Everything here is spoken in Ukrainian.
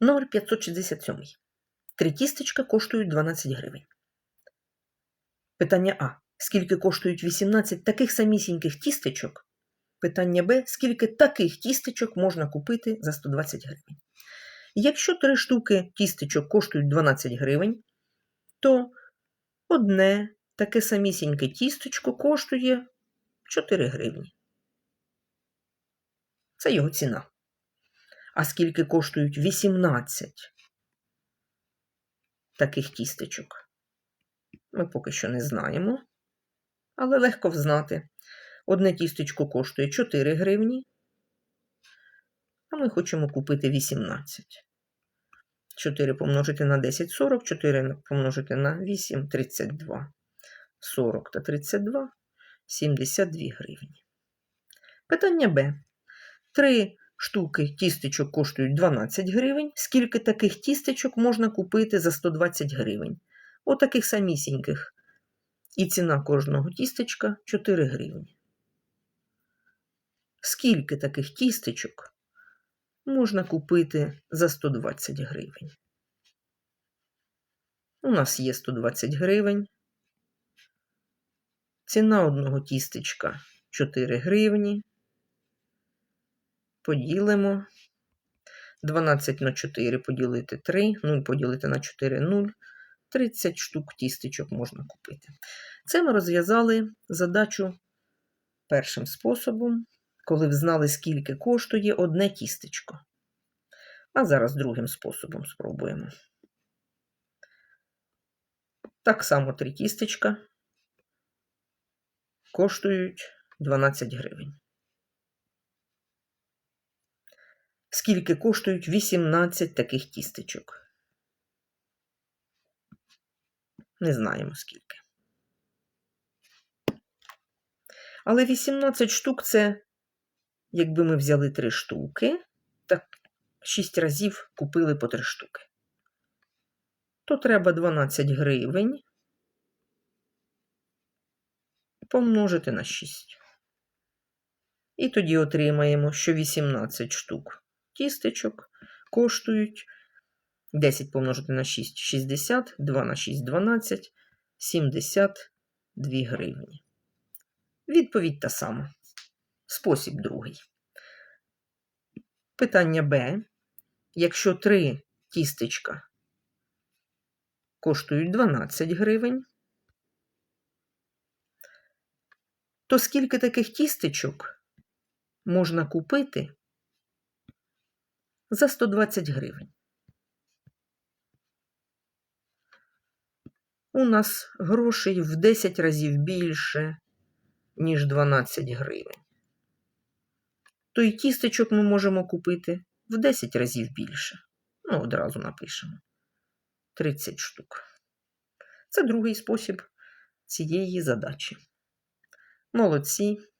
Номер 567. Три тістечка коштують 12 гривень. Питання А. Скільки коштують 18 таких самісіньких тістечок? Питання Б. Скільки таких тістечок можна купити за 120 гривень? Якщо три штуки тістечок коштують 12 гривень, то одне таке самісіньке тістечко коштує 4 гривні. Це його ціна. А скільки коштують 18 таких тістечок? Ми поки що не знаємо, але легко взнати. Одне тістечко коштує 4 гривні, а ми хочемо купити 18. 4 помножити на 10 40, 4 помножити на 8 32. 40 та 32 72 гривні. Питання Б. Три штуки тістечок коштують 12 гривень. Скільки таких тістечок можна купити за 120 гривень? Отаких самісіньких. І ціна кожного тістечка 4 гривні. Скільки таких тістечок можна купити за 120 гривень? У нас є 120 гривень. Ціна одного тістечка 4 гривні. Поділимо. 12 на 4 поділити 3, 0 поділити на 4 0. 30 штук тістечок можна купити. Це ми розв'язали задачу першим способом, коли взнали, скільки коштує одне тістечко. А зараз другим способом спробуємо. Так само три тістечка коштують 12 гривень. Скільки коштують 18 таких тістечок? Не знаємо скільки. Але 18 штук це, якби ми взяли 3 штуки, так 6 разів купили по 3 штуки. То треба 12 гривень помножити на 6. І тоді отримаємо, що 18 штук тістечок коштують 10 помножити на 6 60, 2 на 6 12, 72 гривні. Відповідь та сама. Спосіб другий. Питання Б. Якщо 3 тістечка коштують 12 гривень, то скільки таких тістечок можна купити за 120 гривень? У нас грошей в 10 разів більше, ніж 12 гривень. То й тістечок ми можемо купити в 10 разів більше. Ну, одразу напишемо 30 штук. Це другий спосіб цієї задачі. Молодці.